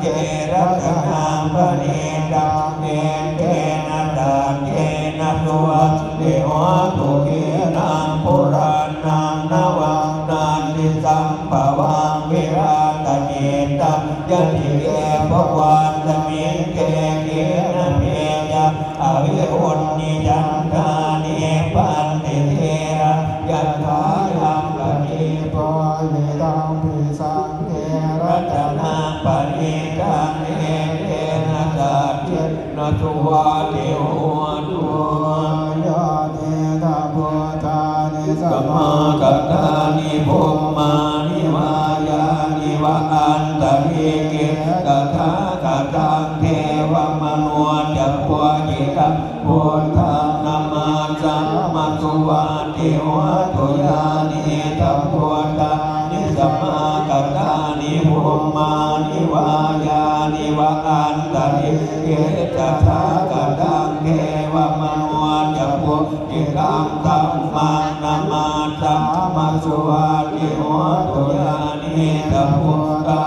เจรัตนาปณิดาเกณเกนะดาเกนะตัวเดวะตุเกนังปุรานังนวังนาติสัมภวังวิราตเนตังยะติเกภวันตมิเกเกนะเมยะอวิรุณนิจันทานิปันติเทระยัตถายังปณิปอยตังปิสังเทรัระตนา ทุวาเทวะตุยาเนตาพุทธานิสัมมากักัตตาตานิภุมมานิวายานิวะอันตริเกกะทากะตังเทวมโนจักปวจิตังพุทธังนามาสัมมาสุวาเทวะตุยานิตัมพุทธ นิพุมมานิวายานิวะอันตนิเกกะทากะตังเทวมโนจักปวจิรังตัมมานามาสัมาสุวาติหัวตุยานิตพุ